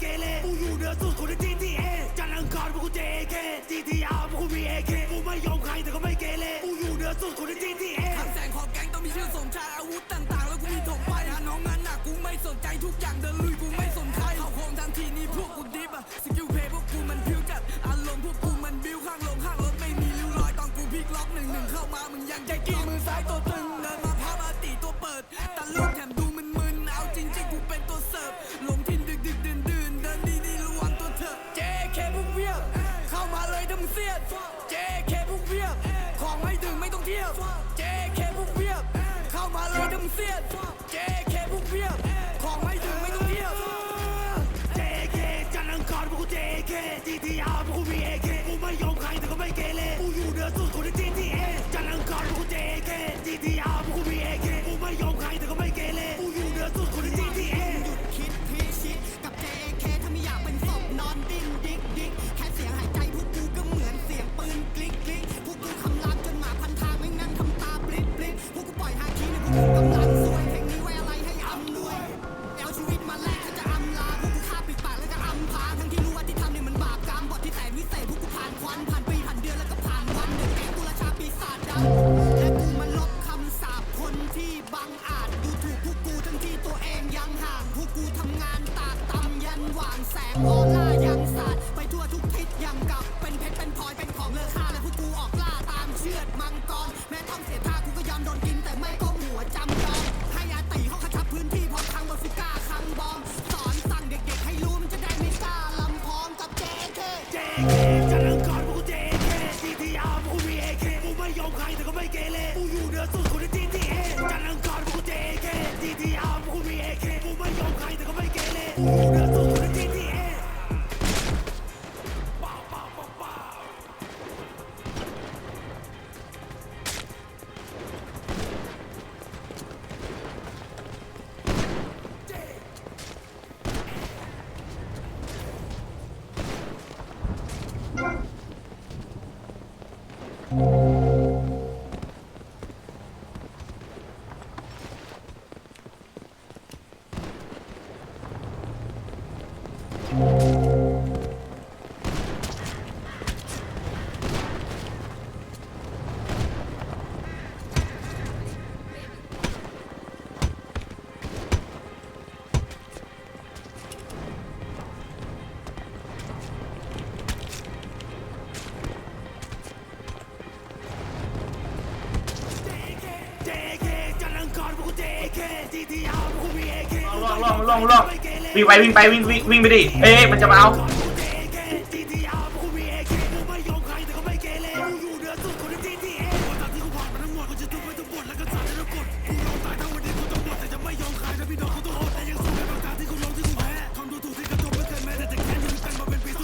เกเรกูอยู่เหนือสุดคนใน GTA จันทร์อังคารพวกกู J A K GTA พวกกู VAK กูไม่ยอมใครแต่ก็ไม่เกเรกูอยู่เหนือสุดคนใน GTA ทางแสงของแก๊งต้องมีชื่อสมชายอาวุธต่างๆ แล้วกูมีถกไปหาน้องงานหนักกูไม่สนใจทุกอย่างเดินลุยกูไม่สนใจเข้าโฮมทันทีนี้พวกกูดิบอะสกิลเพย์พวกกูมันพิวจัดอารมณ์พวกกูมันบิ้วข้างลงข้างรถไม่มีริ้วรอยตอนกูพลิกล็อกหนึ่งหนึ่งเข้ามามึงยังใจกินมือซ้ายตัวตึง the ลองลองลองลองวิ่งไปวิ่งไปวิ่งวิ่งไปดิเอ๊มันจะมาเอา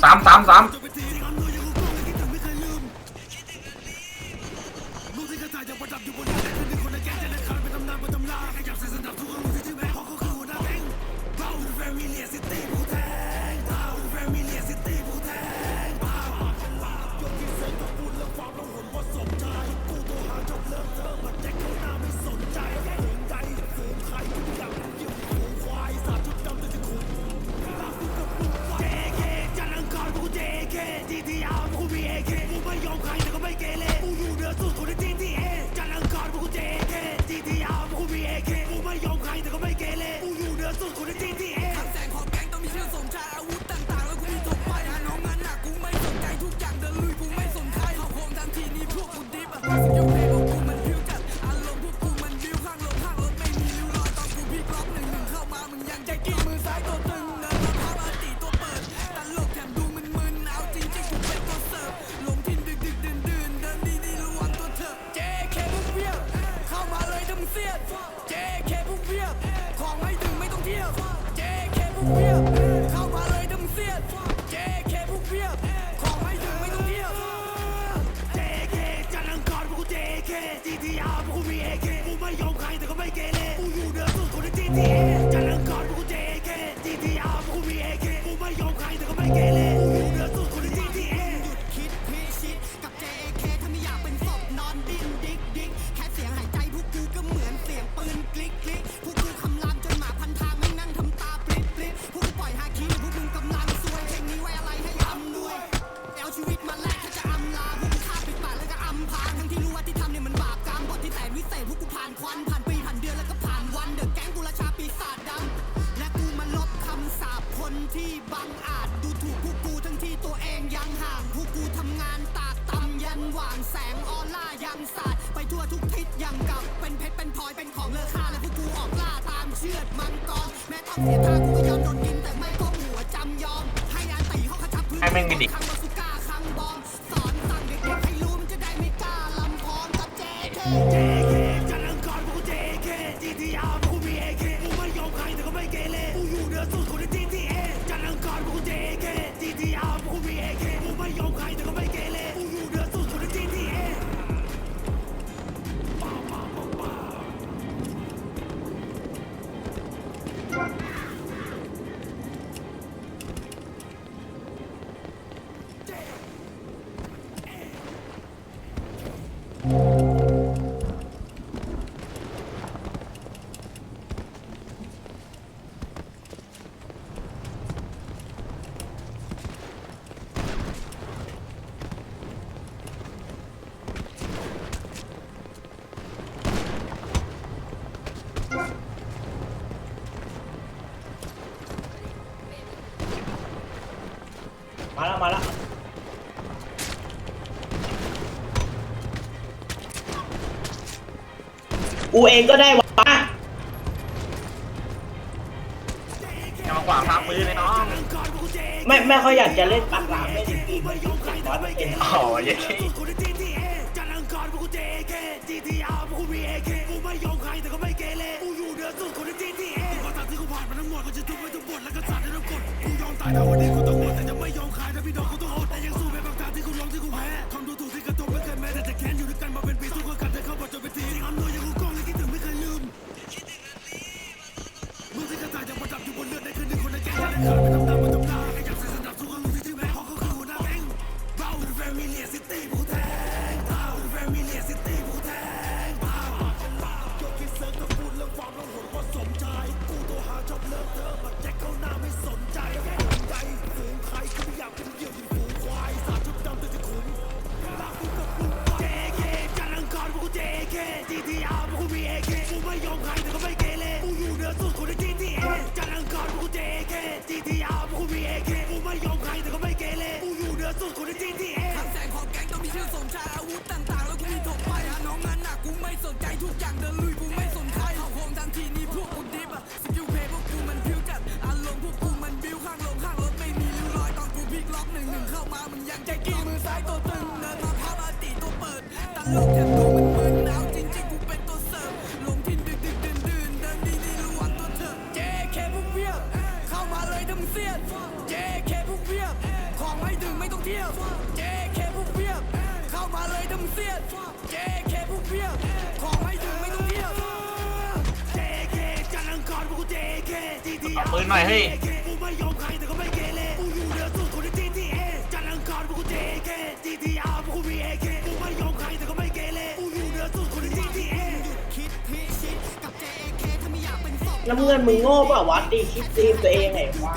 สามสามสามางแสงออร่ายังสาดไปทั่วทุกทิศยังกับ เป็นเพชรเป็นพลอยเป็นของเลอค่าและพวกกูออกล่าตามเชือดมังกรแม้ต้องเสียท่ากูก็ยอมโดนกินแต่ไม่ก้มหัวจำยอม ให้อาตีเขาขจับพื้นให้แม่งมีดิคังบาสุก้าคังบอมสอนสั่งเด็กๆให้รู้มันจะได้ไม่กล้าลำพองกับเจเค JK จันทร์อังคารพวกกู JK GTR พวกกูมี AK กูไม่ยอมใครแต่ก็ไม่เกเรกูอยู่เหนือสุดคนใน GTA จันท มาแล้วมาแล้วกูเองก็ได้วะอย่ามาขวางทางปืนเลยน้องไม่ไม่ค่อยอยากจะเล่นปากหลามเล่นปีมันร้อยเปอร์เซ็นต์อ๋อเย้คนใน GTA จันทร์อังคารพวกกู JK GTR พวกกูมี AK กูไม่ยอมใครแต่ก็ไม่เกเรกูอยู่เหนือสุดคนใน GTA กูก็ตามที่กูผ่านมาทั้งหมดก็จะทุกไปทุกบทแล้วก็สัตว์ในทุกกฎกูยอมตายถ้าวันนี้กูต้องหมดแต่จะไม่ยอมขายถ้า พี่น้องกูต้องอดแต่ยังสู้แม้บางทางที่กูร้องที่กูแพ้คำดูถูกที่กระทบไม่เคยแม้แต่จะแค้นอยู่ด้วยกันมาเป็นปีสู้ก็กัดแต่เข้าบทจนเป็นทีสิ่งอันวยอย่างกูกล้องและคิดถึงไม่เคยลืมมือที่กระต่ายยังประดับอยู่บนเลือดในคืนหนึ่งคนในแก๊งยังได้ขาดไปตำ กูไม่ยอมใครแต่ก็ไม่เกเรกูอยู่เหนือสุดคนใน GTA จันทร์อังคารพวกกู JK GTR พวกกูมี AK กูไม่ยอมใครแต่ก็ไม่เกเรกูอยู่เหนือสุดคนใน GTA ทางแสงของแก๊งต้องมีชื่อสมชายอาวุธต่างๆ แล้วกูมีถกไปหาน้องงานหนักกูไม่สนใจทุกอย่างเดินลุยกูไม่สนใครเข้าโค้งทันทีนี่พวกกูดิบอะสกิลเพย์พวกกูมันพิ้วจัดอารมณ์พวกกูมันบิ้วข้างลงข้างรถไม่มีริ้วรอยตอนกูพลิกล็อกหนึ่งหนึ่งเข้ามามึงยังใจกี้มือซ้ายตัวตึงเดินมาพับอาติตัวเปิดตลกแทบตัว เอาปืนหน่อยเฮ้ยน้ำเงินมึงโง่เปล่าวะตีคิดตีตัวเองไงวะ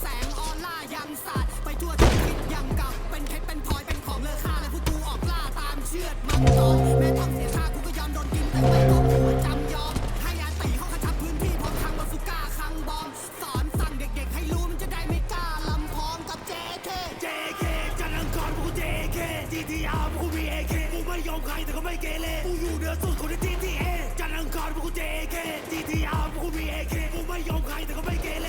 แสงออร่ายังสาดไปทั่วทุกทิศยังกับ เป็นเพชรเป็นพลอยเป็นของเลอค่าและพวกกูออกล่าตามเชือดมังกรแม้ต้องเสียท่ากูก็ยอมโดนกินแต่ไม่ก้มหัวจำยอม ให้อาตีเขาขจับพื้นที่พร้อมคังบาสุก้าคังบอม สอนสั่งเด็กๆให้รู้มันจะได้ไม่กล้าลำพองกับเจเค JK จันทร์อังคารพวกกู JK GTR พวกกูมี AK กูไม่ยอมใครแต่ก็ไม่เกเรกูอยู่เหนือสุดคนใน GTA จันทร์อังคารพวกกู JK GTR พวกกูมี AK กูไม่ยอมใครแต่ก็ไม่เกเร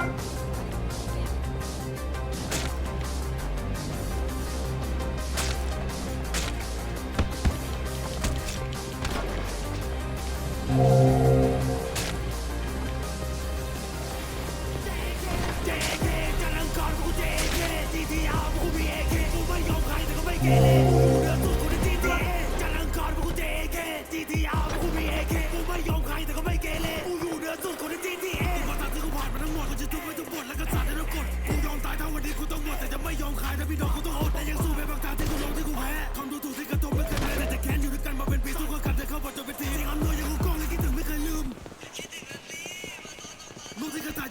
감사합니다.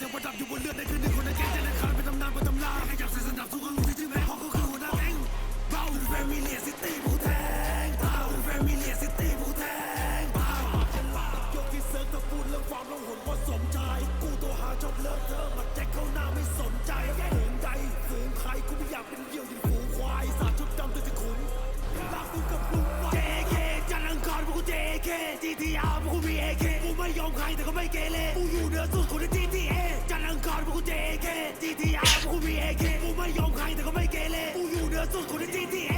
กประดับอยู่บนเลือดในคืนหนึ่งคนในแก๊งจะเล่นคานเป็นตำนานเป็นตำราใยากเสียสนสู้ก็รู้ที่ชื่อแม่ของเขาคือหัวหน้าแก๊งเราเป็นมิเลียซิตี้ เค GTR พวกกูมี AK กูไม่ยอมใครแต่ก็ไม่เกเรกูอยู่เหนือสุดคนใน GTA จันทร์อังคารพวกกู JAK GTR พวกกูมี AK กูไม่ยอมใครแต่ก็ไม่เกเรกูอยู่เหนือสุดคนใน GTA